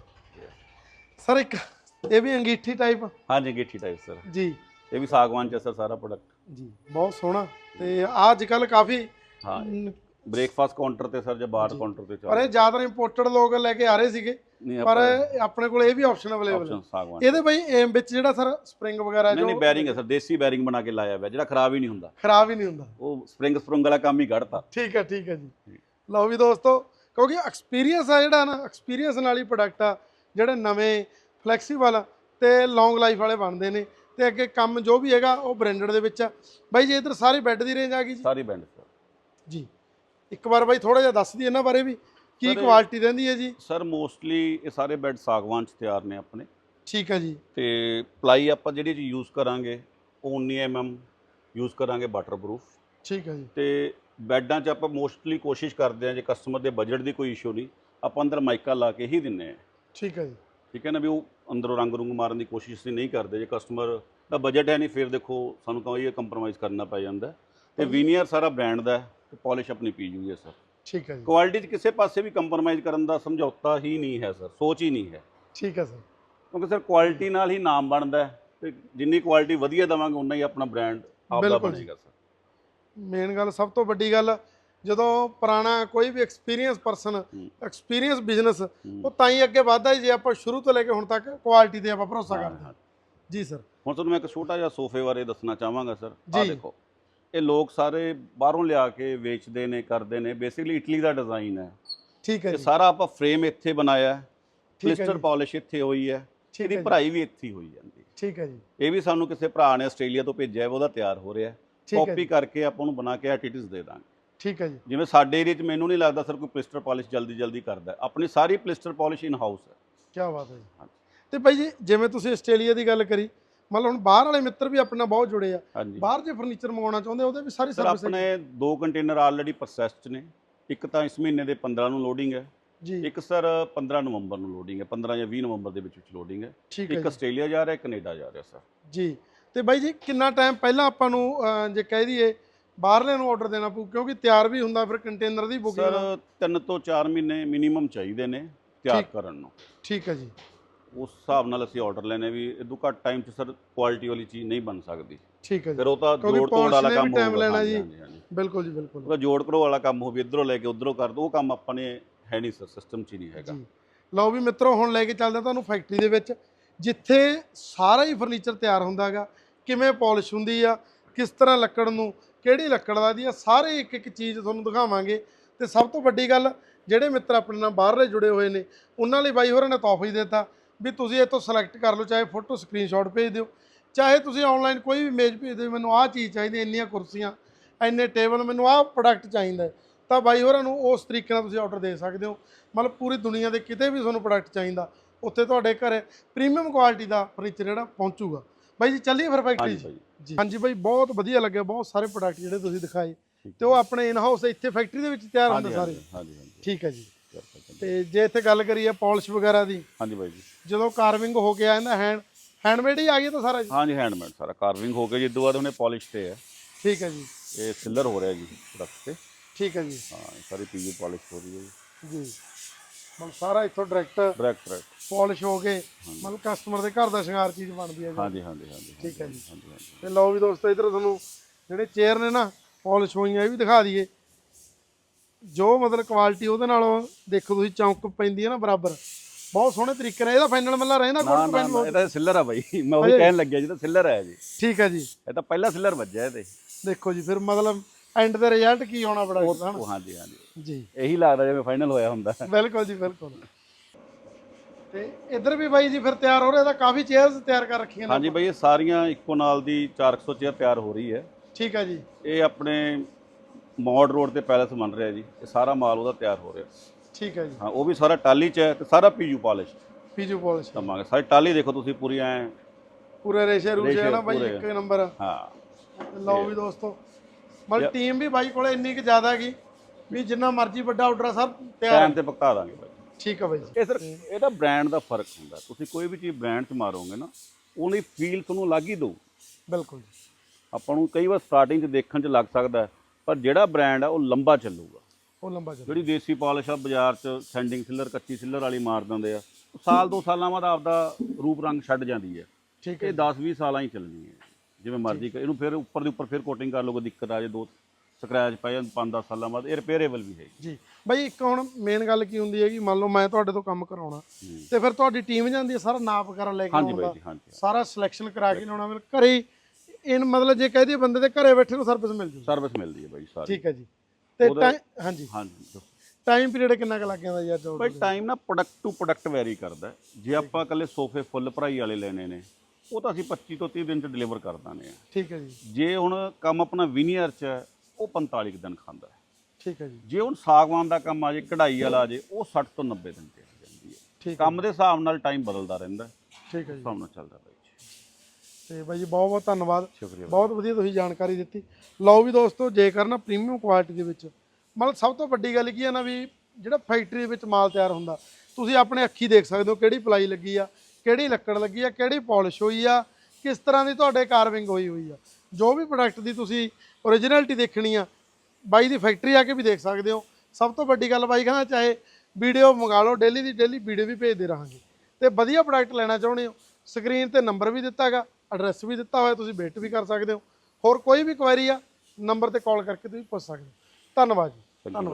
B: ਸਰ ਇੱਕ ਇਹ ਵੀ ਅੰਗੀਠੀ ਟਾਈਪ
A: ਹਾਂਜੀ ਗੇਠੀ ਟਾਈਪ ਸਰ
B: ਜੀ।
A: ਇਹ ਵੀ ਸਾਗਵਾਨ ਚ ਹੈ ਸਰ ਸਾਰਾ ਪ੍ਰੋਡਕਟ
B: ਜੀ ਬਹੁਤ ਸੋਹਣਾ। ਤੇ ਅੱਜ ਕੱਲ ਕਾਫੀ
A: ਹਾਂ ਬ੍ਰੇਕਫਾਸਟ ਕਾਊਂਟਰ ਤੇ ਸਰ ਜਾਂ ਬਾਰ
B: ਜੀ।
A: ਕਾਊਂਟਰ ਤੇ
B: ਪਰ ਇਹ ਜ਼ਿਆਦਾ ਇੰਪੋਰਟਡ ਲੋਕ ਲੈ ਕੇ ਆ ਰਹੇ ਸੀਗੇ ਪਰ
A: ਆਪਾਂ
B: ਆਪਣੇ ਕੋਲ ਇਹ ਵੀ ਆਪਸ਼ਨ ਅਵੇਲੇਬਲ ਹੈ। ਇਹਦੇ ਬਈ ਏਮ ਵਿੱਚ ਜਿਹੜਾ ਸਰ ਸਪ੍ਰਿੰਗ ਵਗੈਰਾ
A: ਨਹੀਂ ਨਹੀਂ
B: ਜੋ
A: ਬੈਰਿੰਗ ਹੈ ਸਰ ਦੇਸੀ ਬੈਰਿੰਗ ਬਣਾ ਕੇ ਲਾਇਆ ਹੋਇਆ ਜਿਹੜਾ ਖਰਾਬ ਹੀ ਨਹੀਂ ਹੁੰਦਾ।
B: ਖਰਾਬ ਹੀ ਨਹੀਂ ਹੁੰਦਾ।
A: ਉਹ ਸਪ੍ਰਿੰਗ ਸਪ੍ਰਿੰਗ ਵਾਲਾ ਕੰਮ ਹੀ ਕੱਢਤਾ
B: ਠੀਕ ਹੈ ਠੀਕ ਹੈ ਜੀ।
A: ਜੀ।
B: ਲਓ ਵੀ ਦੋਸਤੋ ਕਿਉਂਕਿ ਐਕਸਪੀਰੀਅੰਸ ਆ ਜਿਹੜਾ ਨਾ ਐਕਸਪੀਰੀਅੰਸ ਨਾਲ ਹੀ ਪ੍ਰੋਡਕਟ ਆ ਜਿਹੜੇ ਨਵੇਂ ਫਲੈਕਸੀਬਲ ਤੇ ਲੌਂਗ ਲਾਈਫ ਵਾਲੇ ਬਣਦੇ ਨੇ ਤੇ ਅੱਗੇ ਕੰਮ ਜੋ ਵੀ ਹੈਗਾ ਉਹ ਬ੍ਰਾਂਡਡ ਦੇ ਵਿੱਚ ਆ। ਬਾਈ ਜੀ ਇਧਰ ਸਾਰੇ ਬੈੱਡ ਦੀ ਰੇਂਜ ਆ ਗਈ ਜੀ।
A: ਸਾਰੀ ਬੈਂਡ
B: ਜੀ। ਇੱਕ ਵਾਰ ਬਾਈ ਥੋੜਾ ਜਿਹਾ ਦੱਸ ਦਈਏ ਇਹਨਾਂ ਬਾਰੇ ਵੀ। ਕੀ ਕੁਆਲਿਟੀ ਰਹਿੰਦੀ ਹੈ ਜੀ?
A: ਸਰ ਮੋਸਟਲੀ ਇਹ ਸਾਰੇ ਬੈੱਡ ਸਾਗਵਾਨ ਚ ਤਿਆਰ ਨੇ ਆਪਣੇ।
B: ਠੀਕ ਹੈ ਜੀ।
A: ਤੇ ਪਲਾਈ ਆਪਾਂ ਜਿਹੜੀ ਚ ਯੂਜ਼ ਕਰਾਂਗੇ ਉਹ 19 mm ਯੂਜ਼ ਕਰਾਂਗੇ ਵਾਟਰਪ੍ਰੂਫ।
B: ਠੀਕ ਹੈ ਜੀ।
A: ਤੇ ਬੈੱਡਾਂ 'ਚ ਆਪਾਂ ਮੋਸਟਲੀ ਕੋਸ਼ਿਸ਼ ਕਰਦੇ ਹਾਂ ਜੇ ਕਸਟਮਰ ਦੇ ਬਜਟ ਦੀ ਕੋਈ ਇਸ਼ੂ ਨਹੀਂ ਆਪਾਂ ਅੰਦਰ ਮਾਈਕਾ ਲਾ ਕੇ ਹੀ ਦਿੰਨੇ ਆ
B: ਠੀਕ ਹੈ ਜੀ।
A: ਠੀਕ ਹੈ ਨਾ ਵੀ ਉਹ ਅੰਦਰੋਂ ਰੰਗ ਰੁੰਗ ਮਾਰਨ ਦੀ ਕੋਸ਼ਿਸ਼ ਅਸੀਂ ਨਹੀਂ ਕਰਦੇ। ਜੇ ਕਸਟਮਰ ਦਾ ਬਜਟ ਹੈ ਨਹੀਂ ਫਿਰ ਦੇਖੋ ਸਾਨੂੰ ਤਾਂ ਇਹ ਕੰਪਰੋਮਾਈਜ਼ ਕਰਨਾ ਪੈ ਜਾਂਦਾ। ਤੇ ਵੀਨੀਅਰ ਸਾਰਾ ਬ੍ਰਾਂਡ ਦਾ ਹੈ। ਤੇ ਪਾਲਿਸ਼ ਆਪਣੀ ਪੀਯੂ ਹੈ ਸਰ
B: ਠੀਕ ਹੈ ਜੀ
A: ਕੁਆਲਿਟੀ 'ਚ ਕਿਸੇ ਪਾਸੇ ਵੀ ਕੰਪਰੋਮਾਈਜ਼ ਕਰਨ ਦਾ ਸਮਝੌਤਾ ਹੀ ਨਹੀਂ ਹੈ ਸਰ ਸੋਚ ਹੀ ਨਹੀਂ ਹੈ
B: ਠੀਕ ਹੈ ਸਰ
A: ਕਿਉਂਕਿ ਸਰ ਕੁਆਲਿਟੀ ਨਾਲ ਹੀ ਨਾਮ ਬਣਦਾ ਹੈ ਤੇ ਜਿੰਨੀ ਕੁਆਲਿਟੀ ਵਧੀਆ ਦੇਵਾਂਗੇ ਉਨਾ ਹੀ ਆਪਣਾ ਬ੍ਰਾਂਡ ਆਪਦਾ
B: ਬਿਲਕੁਲ ਜੀ।
A: ਬਣੇਗਾ ਸਰ
B: ਮੇਨ ਗੱਲ ਸਭ ਤੋਂ ਵੱਡੀ ਗੱਲ ਜਦੋਂ ਪੁਰਾਣਾ ਕੋਈ ਵੀ ਐਕਸਪੀਰੀਅੰਸ ਪਰਸਨ
A: ਹੂੰ।
B: Experience business. ਉਹ ਤਾਂ ਹੀ ਅੱਗੇ ਵੱਧਦਾ ਜੇ ਆਪਾਂ ਸ਼ੁਰੂ ਤੋਂ ਲੈ ਕੇ ਹੁਣ ਤੱਕ ਕੁਆਲਿਟੀ ਤੇ ਆਪਾਂ ਭਰੋਸਾ
A: ਹਾਂ,
B: ਕਰਦੇ ਹਾਂ
A: ਹਾਂ।
B: ਜੀ ਸਰ
A: ਹੁਣ ਤੁਹਾਨੂੰ ਮੈਂ ਇੱਕ ਛੋਟਾ ਜਿਹਾ ਸੋਫੇ ਬਾਰੇ ਦੱਸਣਾ ਚਾਹਾਂਗਾ ਸਰ ਆਹ
B: ਜੀ।
A: ਦੇਖੋ ਇਹ ਲੋਕ ਸਾਰੇ ਬਾਹਰੋਂ ਲਿਆ ਕੇ ਵੇਚਦੇ ਨੇ ਕਰਦੇ ਨੇ। ਬੇਸਿਕਲੀ ਇਟਲੀ ਦਾ ਡਿਜ਼ਾਈਨ ਹੈ।
B: ਠੀਕ ਹੈ
A: ਇਹ
B: ਜੀ।
A: ਸਾਰਾ ਆਪਾਂ ਫਰੇਮ ਇੱਥੇ ਬਣਾਇਆ ਹੈ।
B: ਠੀਕ ਹੈ
A: ਪਲਿਸਟਰ
B: ਜੀ।
A: ਪਾਲਿਸ਼ ਇੱਥੇ ਹੋਈ ਹੈ।
B: ਠੀਕ
A: ਇਹਦੀ
B: ਹੈ ਜੀ।
A: ਭਰਾਈ ਵੀ ਇੱਥੇ ਹੀ ਹੋਈ ਜਾਂਦੀ ਹੈ।
B: ਠੀਕ ਹੈ ਜੀ।
A: ਇਹ ਵੀ ਸਾਨੂੰ ਕਿਸੇ ਭਰਾ ਨੇ ਆਸਟ੍ਰੇਲੀਆ ਤੋਂ ਭੇਜਿਆ ਹੈ ਉਹਦਾ ਤਿਆਰ ਹੋ ਰਿਹਾ
B: ਠੀਕ ਹੈ
A: ਕਾਪੀ
B: ਜੀ।
A: ਕਰਕੇ ਆਪਾਂ ਉਹਨੂੰ ਬਣਾ ਕੇ ਐਟਿਟਸ ਦੇ ਦਾਂਗੇ।
B: ਠੀਕ ਹੈ ਜੀ।
A: ਜਿਵੇਂ ਸਾਡੇ ਏਰੀਆ 'ਚ ਮੈਨੂੰ ਨਹੀਂ ਲੱਗਦਾ ਸਰ ਕੋਈ ਪਲਿਸਟਰ ਪਾਲਿਸ਼ ਜਲਦੀ ਜਲਦੀ ਕਰਦਾ ਹੈ। ਆਪਣੀ ਸਾਰੀ ਪਲਿਸਟਰ ਪਾਲਿਸ਼ ਇਨ ਹਾਊਸ ਹੈ।
B: ਕੀ ਬਾਤ ਹੈ ਜੀ।
A: ਹਾਂਜੀ।
B: ਤੇ ਭਾਈ ਜੀ ਜਿਵੇਂ ਤੁਸੀਂ ਆਸਟ੍ਰੇਲੀਆ ਦੀ ਗੱਲ ਕਰੀ ਮਤਲਬ ਹੁਣ ਬਾਹਰ ਵਾਲੇ ਮਿੱਤਰ ਵੀ ਆਪਣੇ ਨਾਲ ਬਹੁਤ ਜੁੜੇ ਆ।
A: ਹਾਂਜੀ।
B: ਬਾਹਰ ਜੇ ਫਰਨੀਚਰ ਮੰਗਵਾਉਣਾ ਚਾਹੁੰਦੇ ਉਹਦੇ ਵੀ ਸਾਰੀ
A: ਸਰ
B: ਸਰਵਿਸ
A: ਆਪਣੇ ਦੋ ਕੰਟੇਨਰ ਆਲਰੇਡੀ ਪ੍ਰੋਸੈਸ 'ਚ ਨੇ। ਇੱਕ ਤਾਂ ਇਸ ਮਹੀਨੇ ਦੇ 15 ਨੂੰ ਲੋਡਿੰਗ ਹੈ।
B: ਜੀ।
A: ਇੱਕ ਸਰ 15 ਨਵੰਬਰ ਨੂੰ ਲੋਡਿੰਗ ਹੈ। 15 ਜਾਂ 20 ਨਵੰਬਰ ਦੇ ਵਿੱਚ ਵਿੱਚ ਲੋਡਿੰਗ ਹੈ।
B: ਠੀਕ ਹੈ
A: ਇੱਕ ਆਸਟ੍ਰੇਲੀਆ ਜਾ ਰਿਹਾ ਕੈਨੇਡਾ ਜਾ ਰਿਹਾ ਸਰ
B: ਜੀ। ਤੇ ਬਾਈ ਜੀ ਕਿੰਨਾ ਟਾਈਮ ਪਹਿਲਾਂ ਆਪਾਂ ਨੂੰ ਜੇ ਕਹਿ ਦਈਏ ਬਾਹਰਲੇ ਨੂੰ ਆਰਡਰ ਦੇਣਾ ਪਊ? ਕਿਉਂਕਿ ਤਿਆਰ ਵੀ ਹੁੰਦਾ ਫਿਰ ਕੰਟੇਨਰ ਦੀ ਬੁਕਿੰਗ
A: ਸਰ ਤਿੰਨ ਤੋਂ 4 ਮਹੀਨੇ ਮਿਨੀਮਮ ਚਾਹੀਦੇ ਨੇ ਤਿਆਰ। ਕਰਨ ਨੂੰ।
B: ਠੀਕ ਹੈ ਜੀ।
A: ਉਸ ਹਿਸਾਬ ਨਾਲ ਅਸੀਂ ਆਰਡਰ ਲੈਨੇ ਵੀ ਇਦੋਂ ਘੱਟ ਟਾਈਮ 'ਚ ਸਰ ਕੁਆਲਿਟੀ ਵਾਲੀ ਚੀਜ਼ ਨਹੀਂ ਬਣ ਸਕਦੀ।
B: ਠੀਕ ਹੈ ਜੀ।
A: ਫਿਰ ਉਹ ਤਾਂ ਜੋੜ ਤੋੜ ਵਾਲਾ ਕੰਮ ਹੋਊਗਾ।
B: ਜੀ। ਬਿਲਕੁਲ ਜੀ ਬਿਲਕੁਲ।
A: ਉਹਦਾ ਜੋੜ ਕਰੋ ਵਾਲਾ ਕੰਮ ਹੋਵੇ ਇਧਰੋਂ ਲੈ ਕੇ ਉਧਰੋਂ ਕਰ ਦੋ ਉਹ ਕੰਮ ਆਪਾਂ ਨੇ ਹੈ ਨਹੀਂ ਸਰ ਸਿਸਟਮ 'ਚ ਹੀ ਨਹੀਂ ਹੈਗਾ।
B: ਲਓ ਵੀ ਮਿੱਤਰੋ ਹੁਣ ਲੈ ਕੇ ਚੱਲਦੇ ਤੁਹਾਨੂੰ ਫੈਕਟਰੀ ਦੇ ਵਿੱਚ ਜਿੱਥੇ ਸਾਰਾ ਹੀ ਫਰਨੀਚਰ ਤਿਆਰ ਹੁੰਦਾ ਹੈਗਾ। ਕਿਵੇਂ ਪਾਲਿਸ਼ ਹੁੰਦੀ ਆ ਕਿਸ ਤਰ੍ਹਾਂ ਲੱਕੜ ਨੂੰ ਕਿਹੜੀ ਲੱਕੜ ਦਾ ਦੀ ਆ ਸਾਰੇ ਇੱਕ ਇੱਕ ਚੀਜ਼ ਤੁਹਾਨੂੰ ਦਿਖਾਵਾਂਗੇ। ਤੇ ਸਭ ਤੋਂ ਵੱਡੀ ਗੱਲ ਜਿਹੜੇ ਮਿੱਤਰ ਆਪਣੇ ਨਾਲ ਬਾਹਰਲੇ ਜੁੜੇ ਹੋਏ ਨੇ ਉਹਨਾਂ ਲਈ ਬਾਈ ਹੋਰਾਂ ਨੇ ਤੋਹਫਾ ਹੀ ਦਿੱਤਾ। ਵੀ ਤੁਸੀਂ ਇਹ ਤੋਂ ਸਿਲੈਕਟ ਕਰ ਲਓ ਚਾਹੇ ਫੋਟੋ ਸਕਰੀਨਸ਼ਾਟ ਭੇਜ ਦਿਓ ਚਾਹੇ ਤੁਸੀਂ ਆਨਲਾਈਨ ਕੋਈ ਵੀ ਇਮੇਜ ਭੇਜ ਦਿਓ ਮੈਨੂੰ ਆਹ ਚੀਜ਼ ਚਾਹੀਦੀ ਇੰਨੀਆਂ ਕੁਰਸੀਆਂ ਇੰਨੇ ਟੇਬਲ ਮੈਨੂੰ ਆਹ ਪ੍ਰੋਡਕਟ ਚਾਹੀਦਾ। ਤਾਂ ਬਾਈ ਹੋਰਾਂ ਨੂੰ ਉਸ ਤਰੀਕੇ ਨਾਲ ਤੁਸੀਂ ਆਰਡਰ ਦੇ ਸਕਦੇ ਹੋ। ਮਤਲਬ ਪੂਰੀ ਦੁਨੀਆ ਦੇ ਕਿਤੇ ਵੀ ਤੁਹਾਨੂੰ ਪ੍ਰੋਡਕਟ ਚਾਹੀਦਾ ਉੱਥੇ ਤੁਹਾਡੇ ਘਰੇ ਪ੍ਰੀਮੀਅਮ ਕੁਆਲਿਟੀ ਦਾ ਫਰਨੀਚਰ ਜਿਹੜਾ ਪਹੁੰਚੂਗਾ। ਬਾਈ ਜੀ ਚੱਲੀਏ ਫਿਰ ਫੈਕਟਰੀ ਜੀ। ਹਾਂਜੀ ਬਾਈ ਬਹੁਤ ਵਧੀਆ ਲੱਗਿਆ ਬਹੁਤ ਸਾਰੇ ਪ੍ਰੋਡਕਟ ਜਿਹੜੇ ਤੁਸੀਂ ਦਿਖਾਏ। ਤੇ ਉਹ ਆਪਣੇ ਇਨ ਹਾਊਸ ਇੱਥੇ ਫੈਕਟਰੀ ਦੇ ਵਿੱਚ ਤਿਆਰ ਹੁੰਦੇ ਸਾਰੇ।
A: ਹਾਂਜੀ ਹਾਂਜੀ।
B: ਠੀਕ ਹੈ ਜੀ। ਤੇ ਜੇ ਇੱਥੇ ਗੱਲ ਕਰੀਏ ਪਾਲਿਸ਼ ਵਗੈਰਾ ਦੀ
A: ਹਾਂਜੀ ਬਾਈ ਜੀ।
B: ਜਦੋਂ ਕਾਰਵਿੰਗ ਹੋ ਕੇ ਆ ਜਾਂਦਾ ਹੈਂਡ ਹੈਂਡਮੇਡ ਹੀ ਆ ਗਿਆ ਤਾਂ ਸਾਰਾ ਜੀ?
A: ਹਾਂਜੀ ਹੈਂਡਮੇਡ ਸਾਰਾ। ਕਾਰਵਿੰਗ ਹੋ ਗਿਆ ਜੀ ਇਦੋਂ ਬਾਅਦ ਉਹਨੇ ਪਾਲਿਸ਼ ਤੇ ਹੈ
B: ਠੀਕ ਹੈ ਜੀ।
A: ਇਹ ਸਿਲਰ ਹੋ ਰਿਹਾ ਜੀ ਪ੍ਰੋਡਕਟ ਤੇ।
B: ਠੀਕ ਹੈ ਜੀ।
A: ਹਾਂ ਸਾਰੀ ਪੀਯੂ ਪਾਲਿਸ਼ ਹੋ ਰਹੀ ਹੈ ਜੀ।
B: ਜੀ। ਮਤਲਬ ਸਾਰਾ ਇੱਥੋਂ ਡਾਇਰੈਕਟ
A: ਡਾਇਰੈਕਟ
B: ਪਾਲਿਸ਼ ਹੋ ਕੇ ਮਤਲਬ ਕਸਟਮਰ ਦੇ ਘਰ ਦਾ ਸ਼ਿੰਗਾਰ ਚੀਜ਼ ਬਣਦੀ ਹੈ ਜੀ।
A: ਹਾਂਜੀ ਹਾਂਜੀ ਹਾਂਜੀ
B: ਠੀਕ ਹੈ ਜੀ। ਤੇ ਲਓ ਵੀ ਦੋਸਤੋ ਇਧਰ ਤੁਹਾਨੂੰ ਜਿਹੜੇ ਚੇਅਰ ਨੇ ਨਾ ਪਾਲਿਸ਼ ਹੋਈਆਂ ਇਹ ਵੀ ਦਿਖਾ ਦਈਏ। ਜੋ ਮਤਲਬ ਕੁਆਲਿਟੀ ਉਹਦੇ ਨਾਲੋਂ ਦੇਖੋ ਤੁਸੀਂ ਚੌਂਕ ਪੈਂਦੀ ਹੈ ਨਾ ਬਰਾਬਰ ਬਹੁਤ ਸੋਹਣੇ ਤਰੀਕੇ ਨਾਲ ਇਹਦਾ ਫਾਈਨਲ ਮੱਲਾ ਰਹਿੰਦਾ
A: ਨਾ ਨਾ ਨਾ, ਇਹ ਤਾਂ ਸਿਲਰ ਆ ਬਾਈ। ਮੈਂ ਉਹੀ ਕਹਿਣ ਲੱਗਿਆ ਜੀ ਤਾਂ ਸਿਲਰ ਹੈ ਜੀ।
B: ਠੀਕ ਹੈ ਜੀ।
A: ਇਹ ਤਾਂ ਪਹਿਲਾ ਸਿਲਰ ਵੱਜਿਆ ਇਹਦੇ।
B: ਦੇਖੋ ਜੀ ਫਿਰ ਮਤਲਬ ਐਂਡ ਦੇ ਰਿਜ਼ਲਟ ਕੀ ਆਉਣਾ ਬੜਾ ਹਨਾ?
A: ਉਹ ਹਾਂਜੀ ਹਾਂਜੀ।
B: ਜੀ।
A: ਇਹੀ ਲੱਗਦਾ ਜਿਵੇਂ ਫਾਈਨਲ ਹੋਇਆ ਹੁੰਦਾ।
B: ਬਿਲਕੁਲ ਜੀ ਬਿਲਕੁਲ। ਤੇ ਇੱਧਰ ਵੀ ਬਾਈ ਜੀ ਫਿਰ ਤਿਆਰ ਹੋ ਰਿਹਾ ਤਾਂ ਕਾਫੀ ਚੇਅਰਸ ਤਿਆਰ ਕਰ ਰੱਖੀਆਂ ਨੇ
A: ਹਾਂਜੀ ਬਾਈ ਇਹ ਸਾਰੀਆਂ ਇੱਕੋ ਨਾਲ ਦੀ 400 ਚੇਅਰ ਤਿਆਰ ਹੋ ਰਹੀ ਹੈ।
B: ਠੀਕ ਹੈ ਜੀ।
A: ਇਹ ਆਪਣੇ ਮੌਡ ਰੋਡ ਤੇ ਪੈਲਸ ਬਣ ਰਿਹਾ ਜੀ ਇਹ ਸਾਰਾ ਮਾਲ ਉਹਦਾ ਤਿਆਰ ਹੋ ਰਿਹਾ।
B: ਠੀਕ ਹੈ ਜੀ।
A: ਹਾਂ ਉਹ ਵੀ ਸਾਰਾ ਟਾਲੀ ਚ ਹੈ ਤੇ ਸਾਰਾ ਪੀਯੂ ਪਾਲਿਸ਼।
B: ਪੀਜੂ ਪਾਲਿਸ਼।
A: ਦਵਾਂਗੇ ਸਾਰੀ ਟਾਲੀ ਦੇਖੋ ਤੁਸੀਂ ਪੂਰੀ ਐ।
B: ਪੂਰੇ ਰੇਸ਼ੇ ਰੂਸ਼ੇ
A: ਰੇਸ਼ੇ
B: ਨਾ ਬਾਈ
A: ਪੂਰੇ।
B: ਇੱਕ ਨੰਬਰ।
A: ਹਾਂ।
B: ਲਓ ਵੀ ਦੋਸਤੋ ਮਤਲਬ ਟੀਮ ਵੀ ਬਾਈ ਕੋਲੇ ਇੰਨੀ ਕੁ ਜ਼ਿਆਦਾ ਹੈਗੀ ਵੀ ਜਿੰਨਾ ਮਰਜ਼ੀ ਵੱਡਾ ਆਰਡਰ ਆ ਸਭ ਤਿਆਰ
A: ਟਾਈਮ
B: ਹੈ।
A: ਤੇ ਪੱਕਾ ਦਾਂਗੇ ਬਾਈ।
B: ਠੀਕ ਹੈ ਬਾਈ ਜੀ।
A: ਇਹ ਸਰ ਇਹਦਾ ਬ੍ਰਾਂਡ ਦਾ ਫ਼ਰਕ ਹੁੰਦਾ। ਤੁਸੀਂ ਕੋਈ ਵੀ ਚੀਜ਼ ਬ੍ਰਾਂਡ 'ਚ ਮਾਰੋਗੇ ਨਾ ਉਹਦੀ ਫੀਲ ਤੁਹਾਨੂੰ ਲੱਗ ਹੀ ਦਊ।
B: ਬਿਲਕੁਲ ਜੀ।
A: ਆਪਾਂ ਨੂੰ ਕਈ ਵਾਰ ਸਟਾਰਟਿੰਗ 'ਚ ਦੇਖਣ 'ਚ ਲੱਗ ਸਕਦਾ ਹੈ, ਪਰ ਜਿਹੜਾ ਬ੍ਰਾਂਡ ਆ ਉਹ ਲੰਬਾ ਚੱਲੂਗਾ।
B: ਉਹ ਲੰਬਾ ਚੱਲ
A: ਜਿਹੜੀ ਦੇਸੀ ਪਾਲਿਸ਼ ਆ ਬਾਜ਼ਾਰ 'ਚ ਸੈਂਡਿੰਗ ਸਿਲਰ ਕੱਚੀ ਸਿਲਰ ਵਾਲੀ ਮਾਰ ਦਿੰਦੇ ਆ। ਉਹ ਸਾਲ ਦੋ ਸਾਲਾਂ ਬਾਅਦ ਆਪਦਾ ਰੂਪ ਰੰਗ ਛੱਡ ਜਾਂਦੀ ਹੈ
B: ਠੀਕ ਹੈ
A: ਇਹ 10 20 ਸਾਲਾਂ ਹੀ ਚੱਲਣੀ ਹੈ ਜਿਵੇਂ ਮਰਜ਼ੀ ਕਰ- ਇਹਨੂੰ ਫਿਰ ਉੱਪਰ ਦੇ ਉੱਪਰ ਫਿਰ ਕੋਟਿੰਗ ਕਰ ਲਓਗੇ ਦਿੱਕਤ ਆ ਜੇ ਦੋ ਸਕ੍ਰੈਚ ਪੈ ਜਾਣ 5 10 ਸਾਲਾਂ ਬਾਅਦ ਇਹ ਰਿਪੇਅਰੇਬਲ ਵੀ ਹੈ
B: ਜੀ। ਬਾਈ ਇੱਕ ਹੁਣ ਮੇਨ ਗੱਲ ਕੀ ਹੁੰਦੀ ਹੈ ਕਿ ਮੰਨ ਲਓ ਮੈਂ ਤੁਹਾਡੇ ਤੋਂ ਕੰਮ ਕਰਾਉਣਾ ਤੇ ਫਿਰ ਤੁਹਾਡੀ ਟੀਮ ਜਾਂਦੀ ਹੈ ਸਾਰਾ ਨਾਪ ਵਗੈਰਾ ਲੈ ਕੇ ਆਉਂਦਾ ਸਾਰਾ ਸਿਲੈਕਸ਼ਨ ਕਰਾ ਕੇ ਲਾਉਣਾ ਫਿਰ ਘਰੇ ਇਨ ਮਤਲਬ ਜੇ ਕਹਦੇ ਬੰਦੇ ਦੇ ਘਰੇ ਬੈਠੇ ਨੂੰ ਸਰਵਿਸ ਮਿਲ ਜੂ।
A: ਸਰਵਿਸ ਮਿਲਦੀ ਹੈ ਬਾਈ ਸਾਰੀ।
B: ਠੀਕ ਹੈ ਜੀ। ਤੇ
A: ਉਹਦਾ-
B: ਟਾਈਮ ਹਾਂਜੀ।
A: ਹਾਂਜੀ
B: ਟਾਈਮ ਪੀਰੀਅਡ ਕਿੰਨਾ ਕੁ ਲੱਗ ਜਾਂਦਾ ਯਾਰ ਜੋੜ
A: ਬਈ ਟਾਈਮ ਨਾ ਪ੍ਰੋਡਕਟ ਟੂ ਪ੍ਰੋਡਕਟ ਵੈਰੀ ਕਰਦਾ ਹੈ। ਜੇ ਆਪਾਂ ਇਕੱਲੇ ਸੋਫੇ ਫੁੱਲ ਭਰਾਈ ਵਾਲੇ ਲੈਣੇ ਨੇ ਉਹ ਤਾਂ ਅਸੀਂ 25 ਤੋਂ 30 ਦਿਨ ਚ ਡਿਲੀਵਰ ਕਰ ਦਾਂਗੇ ਆ
B: ਠੀਕ ਹੈ ਜੀ।
A: ਜੇ ਹੁਣ ਕੰਮ ਆਪਣਾ ਵਿਨੀਅਰ ਚ ਹੈ ਉਹ 45 ਕੁ ਦਿਨ ਖਾਂਦਾ ਹੈ।
B: ਠੀਕ ਹੈ ਜੀ।
A: ਜੇ ਹੁਣ ਸਾਗਵਾਨ ਦਾ ਕੰਮ ਆ ਜੇ ਕਢਾਈ ਵਾਲਾ ਆ ਜੇ ਉਹ 60 ਤੋਂ 90 ਦਿਨ ਤੇ ਆ ਜਾਂਦੀ ਹੈ।
B: ਠੀਕ ਹੈ
A: ਕੰਮ ਦੇ ਹਿਸਾਬ ਨਾਲ ਟਾਈਮ ਬਦਲਦਾ ਰਹਿੰਦਾ ਹੈ।
B: ਠੀਕ ਹੈ ਜੀ।
A: ਹਿਸਾਬ ਨਾਲ ਚੱਲਦਾ ਬਾਈ
B: ਤੇ ਬਾਈ ਜੀ ਬਹੁਤ ਬਹੁਤ ਧੰਨਵਾਦ।
A: ਸ਼ੁਕਰੀਆ।
B: ਬਹੁਤ ਵਧੀਆ ਤੁਸੀਂ ਜਾਣਕਾਰੀ ਦਿੱਤੀ। ਲਓ ਵੀ ਦੋਸਤੋ ਜੇਕਰ ਨਾ ਪ੍ਰੀਮੀਅਮ ਕੁਆਲਿਟੀ ਦੇ ਵਿੱਚ ਮਤਲਬ ਸਭ ਤੋਂ ਵੱਡੀ ਗੱਲ ਕੀ ਹੈ ਨਾ ਵੀ ਜਿਹੜਾ ਫੈਕਟਰੀ ਵਿੱਚ ਮਾਲ ਤਿਆਰ ਹੁੰਦਾ ਤੁਸੀਂ ਆਪਣੇ ਅੱਖੀ ਦੇਖ ਸਕਦੇ ਹੋ ਕਿਹੜੀ ਪਲਾਈ ਲੱਗੀ ਆ ਕਿਹੜੀ ਲੱਕੜ ਲੱਗੀ ਆ ਕਿਹੜੀ ਪਾਲਿਸ਼ ਹੋਈ ਆ ਕਿਸ ਤਰ੍ਹਾਂ ਦੀ ਤੁਹਾਡੇ ਕਾਰਵਿੰਗ ਹੋਈ ਹੋਈ ਆ। ਜੋ ਵੀ ਪ੍ਰੋਡਕਟ ਦੀ ਤੁਸੀਂ ਓਰੀਜਨੈਲਿਟੀ ਦੇਖਣੀ ਆ ਬਾਈ ਦੀ ਫੈਕਟਰੀ ਆ ਕੇ ਵੀ ਦੇਖ ਸਕਦੇ ਹੋ। ਸਭ ਤੋਂ ਵੱਡੀ ਗੱਲ ਬਾਈ ਕਹਿੰਦਾ ਚਾਹੇ ਵੀਡੀਓ ਮੰਗਾ ਲਓ ਡੇਲੀ ਦੀ ਡੇਲੀ ਵੀਡੀਓ ਵੀ ਭੇਜਦੇ ਰਹਾਂਗੇ। ਤੇ ਵਧੀਆ ਪ੍ਰੋਡਕਟ ਲੈਣਾ ਚਾਹੁੰਦੇ ਹੋ ਸਕਰੀਨ ਤੇ ਨੰਬਰ ਵੀ ਦਿੱਤਾ ਹੈਗਾ। ਐਡਰੈਸ ਵੀ ਦਿੱਤਾ ਹੋਇਆ ਤੁਸੀਂ ਵਿਜ਼ਿਟ ਵੀ ਕਰ ਸਕਦੇ ਹੋ। ਹੋਰ ਕੋਈ ਵੀ ਕੁਐਰੀ ਆ ਨੰਬਰ ਤੇ ਕਾਲ ਕਰਕੇ ਤੁਸੀਂ ਪੁੱਛ ਸਕਦੇ ਹੋ। ਧੰਨਵਾਦ ਜੀ ਧੰਨਵਾਦ।